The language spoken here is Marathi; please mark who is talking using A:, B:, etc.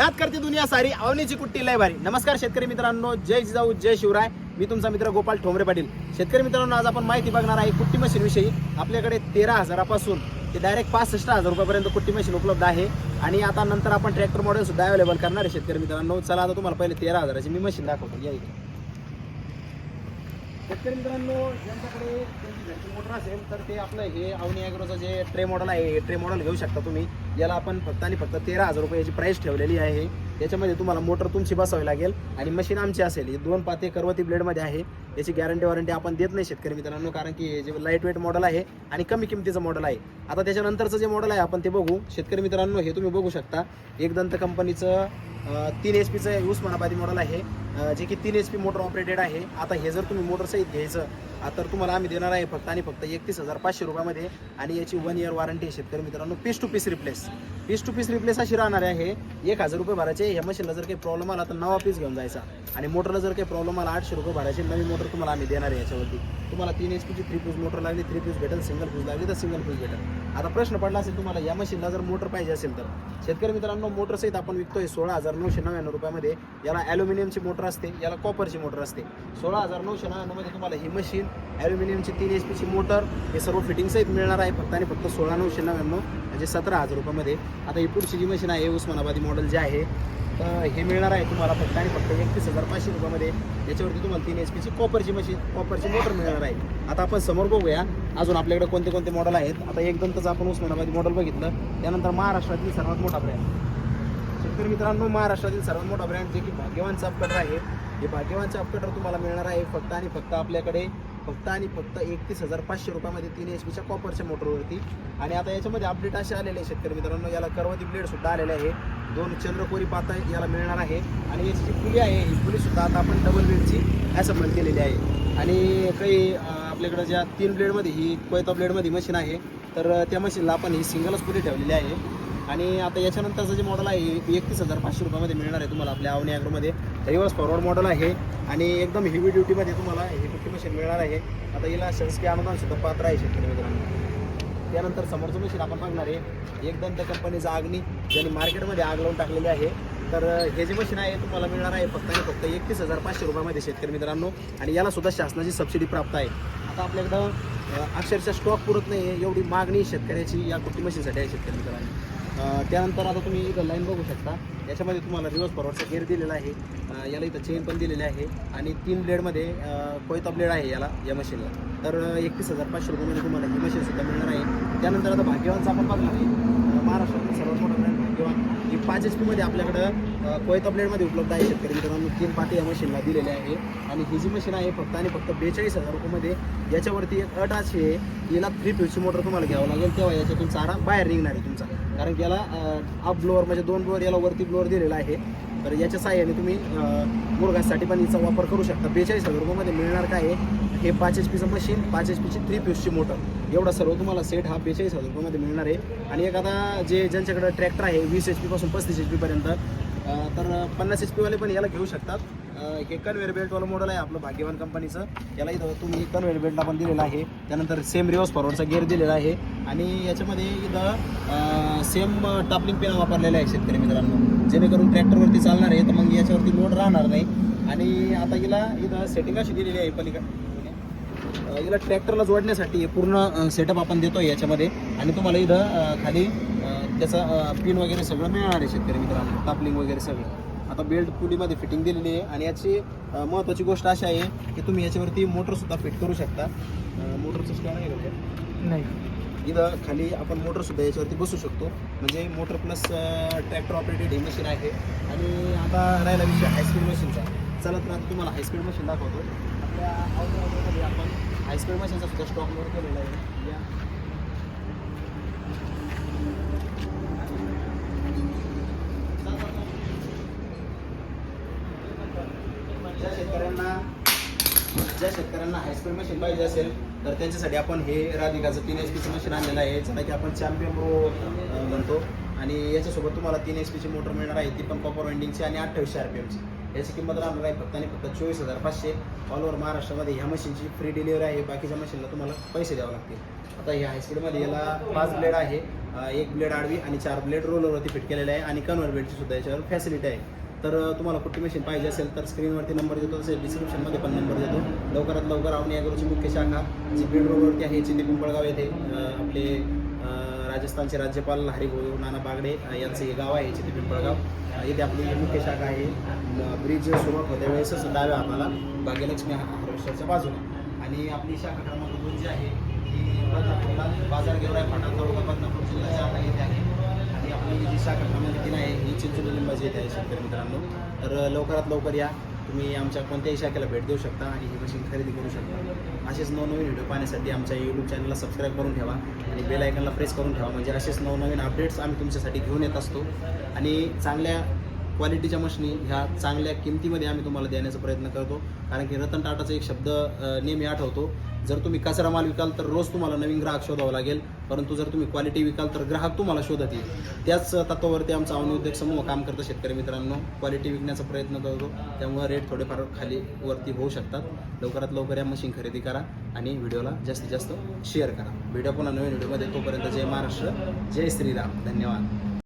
A: दात करते दुनिया सारी अवनीची कुट्टी लय भारी. नमस्कार शेतकरी मित्रांनो जय जिजाऊ जय शिवराय. मी तुमचा मित्र गोपाल ठोंबरे पाटील. शेतकरी मित्रांनो आज आपण माहिती बघणार आहे कुट्टी मशीन विषयी. आपल्याकडे तेरा हजारापासून ते डायरेक्ट पासष्ट हजार रुपयापर्यंत कुट्टी मशीन उपलब्ध आहे. आणि आता नंतर आपण ट्रॅक्टर मॉडेल सुद्धा अवेलेबल करणार आहे शेतकरी मित्रांनो. चला आता तुम्हाला पहिले तेरा हजाराची मी मशीन दाखवतो. या इथे. शेतकरी मित्रांनो ज्यांच्याकडे त्यांची घरची मोटर असेल तर ते आपलं हे अवनी ॲग्रोचं जे ट्रे मॉडल आहे हे ट्रे मॉडल घेऊ शकता तुम्ही. याला आपण फक्त आणि फक्त तेरा हजार रुपयाची प्राईस ठेवलेली आहे. त्याच्यामध्ये तुम्हाला मोटर तुमची बसावी लागेल आणि मशीन आमची असेल. ही दोन पाते करवती ब्लेडमध्ये आहे. याची गॅरंटी वॉरंटी आपण देत नाही शेतकरी मित्रांनो कारण की हे जे लाइट वेट मॉडल आहे आणि कमी किमतीचं मॉडल आहे. आता त्याच्यानंतरचं जे मॉडल आहे आपण ते बघू. शेतकरी मित्रांनो हे तुम्ही बघू शकता. एक दंत कंपनीचं तीन एच पीचं उस्मानाबादी मॉडेल आहे. जे की तीन एच पी मोटर ऑपरेटेड आहे. आता हे जर तुम्ही मोटरसहित घ्यायचं तर तुम्हाला आम्ही देणार आहे फक्त आणि फक्त एकतीस हजार पाचशे रुपयामध्ये. आणि याची वन इयर वॉरंटी आहे शेतकरी मित्रांनो. Piece to piece replace piece to piece replace अशी राहणार आहे. एक हजार रुपये भरायचे ह्या मशीनला जर काही प्रॉब्लेम आला तर नवा पीस घेऊन जायचा. आणि मोटरला जर काही प्रॉब्लेम आला आठशे रुपये भरायचे नवी मोटर तुम्हाला आम्ही देणार आहे याच्यावरती. तुम्हाला तीन एच पीची थ्री पीस मोटर लागली थ्री पीस भेटेल सिंगल पीस लागली तर सिंगल पीस भेटेल. आता प्रश्न पडला असेल तुम्हाला या मशीनला जर मोटर पाहिजे असेल तर. शेतकरी मित्रांनो मोटरसहित आपण विकतोय सोळा हजार नऊशे नव्याण्णव रुपयामध्ये याला ॲल्युमिनियमची मोटर असते याला कॉपरची मोटर असते. सोळा हजार नऊशे नव्याण्णवमध्ये तुम्हाला ही मशीन ॲल्युमिनियमची तीन एच पीची मोटर हे सर्व फिटिंगसहित मिळणार आहे. फक्त आणि फक्त सोळा नऊशे नव्याण्णव म्हणजे सतरा हजार रुपयामध्ये. आता ही पुढची जी मशीन आहे उस्मानाबादी मॉडेल जे आहे तर हे मिळणार आहे तुम्हाला फक्त आणि फक्त एकतीस हजार पाचशे रुपयामध्ये. याच्यावरती तुम्हाला तीन एच पीची कॉपरची मशीन कॉपरची मोटर मिळणार आहे. आता आपण समोर बघूया अजून आपल्याकडे कोणते कोणते मॉडेल आहेत? आता एक आपण उस्मानाबादी मॉडेल बघितलं. त्यानंतर महाराष्ट्रातील सर्वात मोठा ब्रँड तर मित्रांनो महाराष्ट्रातील सर्वात मोठा ब्रँड जे की भाग्यवान चाप कटर आहे हे भाग्यवान चाप कटर तुम्हाला मिळणार आहे. फक्त आणि फक्त आपल्याकडे फक्त आणि फक्त एकतीस हजार पाचशे रुपयामध्ये तीन एच पीच्या कॉपरच्या मोटरवरती आणि आता याच्यामध्ये अपडेट असे आलेले आहे शेतकरी मित्रांनो याला करवती ब्लेड सुद्धा आलेले आहे. दोन चंद्रकोरी पाता याला मिळणार आहे. आणि याची जी पुली आहे ही पुली सुद्धा आता आपण डबल ब्लेडची ॲसेंबल केलेली आहे. आणि काही आपल्याकडं ज्या तीन ब्लेडमध्ये ही कोयता ब्लेडमध्ये मशीन आहे तर त्या मशीनला आपण ही सिंगलच पुली ठेवलेली आहे. आणि आता याच्यानंतरचं जे मॉडेल आहे एकतीस हजार पाचशे रुपयामध्ये मिळणार आहे तुम्हाला आपल्या आवनी ॲग्रोमध्ये रिव्हर्स फॉरवर्ड मॉडेल आहे. आणि एकदम हेवी ड्युटीमध्ये तुम्हाला हे कुठली मशीन मिळणार आहे. आता याला शासकीय अनुदान सुद्धा पात्र आहे शेतकरी मित्रांनो. त्यानंतर समोरचं मशीन आपण बघणार आहे. एकदम त्या कंपनीचा आगनी ज्यांनी मार्केटमध्ये आग लावून टाकलेली आहे. तर हे जे मशीन आहे तुम्हाला मिळणार आहे फक्त आणि फक्त एकतीस हजार पाचशे रुपयामध्ये शेतकरी मित्रांनो. आणि याला सुद्धा शासनाची सबसिडी प्राप्त आहे. आता आपल्याकडं अक्षरशः स्टॉक पुरत नाही आहे एवढी मागणी शेतकऱ्याची या कुट्टी मशीनसाठी आहे शेतकरी मित्रांनो. त्यानंतर आता तुम्ही इथं लाईन बघू शकता. याच्यामध्ये तुम्हाला रिवर्स फॉरवर्डचा गेअर दिलेला आहे. याला इथं चेन पण दिलेली आहे. आणि तीन ब्लेडमध्ये कोयता ब्लेड आहे याला या मशीनला तर एकतीस हजार पाचशे रुपयामध्ये तुम्हाला ही मशीनसुद्धा मिळणार आहे. त्यानंतर आता भाग्यवानचा आपण बघणार आहे. महाराष्ट्रातला सर्वात मोठा ब्रँड भाग्यवान. ही पाच एच पीमध्ये आपल्याकडं कोयता ब्लेडमध्ये उपलब्ध आहे शेतकरी मित्रांनो. तीन पाटे या मशीनला दिलेले आहे. आणि ही जी मशीन आहे फक्त आणि फक्त बेचाळीस हजार रुपयामध्ये याच्यावरती एक अट अशी आहे. याला थ्री पीसची मोटर तुम्हाला घ्यावं लागेल. तेव्हा याच्यातून चारा बाहेर निघणार आहे तुमचा. कारण की याला अप ब्लोअर म्हणजे दोन ब्लोअर याला वरती ब्लोअर दिलेला आहे. तर याच्या साह्याने तुम्ही मुरघासाठी पण याचा वापर करू शकता. बेचाळीस हजार रुपयामध्ये मिळणार काय आहे? हे पाच एच पीचं मशीन पाच एच पीची थ्री पीसची मोटर एवढा सर्व तुम्हाला सेट हा बेचाळीस हजार रुपयामध्ये मिळणार आहे. आणि एक आता जे ज्यांच्याकडे ट्रॅक्टर आहे वीस एच पीपासून पस्तीस एच पीपर्यंत तर पन्नास एच पीवाले पण याला घेऊ शकतात. अं, हे कन्वेअर बेल्टवालं मॉडल आहे आपलं भाग्यवान कंपनीचं याला इथं तुम्ही कन्वेअर बेल्ट आपण दिलेला आहे. त्यानंतर सेम रिवर्स फॉरवर्डचा गेअर दिलेला आहे. आणि याच्यामध्ये इथं सेम टापलिंग पेन वापरलेला आहे शेतकरी मित्रांनो. जेणेकरून ट्रॅक्टरवरती चालणार आहे तर मग याच्यावरती लोड राहणार नाही. आणि आता हिला इथं सेटिंग अशी दिलेली आहे पलीकडे. हिला ट्रॅक्टरला जोडण्यासाठी पूर्ण सेटअप आपण देतो याच्यामध्ये. आणि तुम्हाला इथं खाली त्याचा पिन वगैरे सगळं मिळणार आहे शेतकरी मित्रांनो. टापलिंग वगैरे सगळं. आता बेल्ट पुलीमध्ये फिटिंग दिलेली आहे आणि याची महत्त्वाची गोष्ट अशी आहे की तुम्ही याच्यावरती मोटरसुद्धा फिट करू शकता. मोटरचं स्टँड आहे का?
B: नाही.
A: इथं खाली आपण मोटरसुद्धा याच्यावरती बसू शकतो. म्हणजे मोटर प्लस ट्रॅक्टर ऑपरेटेड ही मशीन आहे. आणि आता राहिला विषय हायस्पीड मशीनचा चला तर आता तुम्हाला हायस्पीड मशीन दाखवतो. आपल्या आपण हायस्पीड मशीनचा सुद्धा स्टॉक लोड केलेला आहे. या ज्या शेतकऱ्यांना ज्या शेतकऱ्यांना हायस्पीड मशीन पाहिजे असेल तर त्यांच्यासाठी आपण हे राधिकाचं तीन एच पीचं मशीन आणलेलं आहे ज्याला की आपण चॅम्पियन प्रो म्हणतो. आणि याच्यासोबत तुम्हाला तीन एच पीची मोटर मिळणार आहे ती पण कॉपर वेंडिंगची आणि अठ्ठावीसशे आर पी एमची याची किंमत राहणार आहे फक्त आणि फक्त चोवीस हजार पाचशे. ऑल ओव्हर महाराष्ट्रामध्ये ह्या मशीनची फ्री डिलिव्हरी आहे बाकीच्या मशीनला तुम्हाला पैसे द्यावे लागतील. आता ह्या हायस्पीडमध्ये याला पाच ब्लेड आहे एक ब्लेड आडवी आणि चार ब्लेड रोलरवरती फिट केलेले आहे आणि कन्व्हर बेडची सुद्धा याच्यावर फॅसिलिटी आहे. तर तुम्हाला कुठली मशीन पाहिजे असेल तर स्क्रीनवरती नंबर देतो तसेच डिस्क्रिप्शनमध्ये पण नंबर देतो. लवकरात लवकर आवणी अॅग्रोची मुख्य शाखा जी बीड रोडवरती आहे चिंदी पिंपळगाव येथे आपले राजस्थानचे राज्यपाल हरिभाऊ नाना बागडे यांचं हे गाव आहे चिंदी पिंपळगाव. येथे इथे आपली मुख्य शाखा आहे ब्रिज सुरुवात होत्या वेळेसच डाव्या आम्हाला भाग्यलक्ष्मी हार्वेस्टरच्या बाजूने. आणि आपली शाखा क्रमांक दोन जी आहे ती बदनापूरला बाजार गेवराय फाटा तालुका बदनापूर जिल्हा जालना येथे आहे आणि आपली जी शाखा क्रमांक तीन आहे. ही चिंचोली लिंबाची येते आहे शेतकरी मित्रांनो. तर लवकरात लवकर या. तुम्ही आमच्या कोणत्याही शाखेला भेट देऊ शकता आणि ही मशीन खरेदी करू शकता. असेच नवनवीन व्हिडिओ पाहण्यासाठी आमच्या यूट्यूब चॅनलला सबस्क्राईब करून ठेवा आणि बेल आयकनला प्रेस करून ठेवा. म्हणजे असेच नवनवीन अपडेट्स आम्ही तुमच्यासाठी घेऊन येत असतो. आणि चांगल्या क्वालिटीच्या मशनी ह्या चांगल्या किमतीमध्ये आम्ही तुम्हाला देण्याचा प्रयत्न करतो. कारण की रतन टाटाचा एक शब्द नेहमी आठवतो. जर तुम्ही कचरा माल विकाल तर रोज तुम्हाला नवीन ग्राहक शोधावा लागेल. परंतु जर तुम्ही क्वालिटी विकाल तर ग्राहक तुम्हाला शोधत येईल. त्याच तत्वावरती आमचा अवनी उद्योग समूह काम करतो शेतकरी मित्रांनो. क्वालिटी विकण्याचा प्रयत्न करतो. त्यामुळे रेट थोडेफार खाली वरती होऊ शकतात. लवकरात लवकर या मशीन खरेदी करा आणि व्हिडिओला जास्तीत जास्त शेअर करा. व्हिडिओ पुन्हा नवीन व्हिडिओमध्ये तोपर्यंत जय महाराष्ट्र जय श्रीराम. धन्यवाद.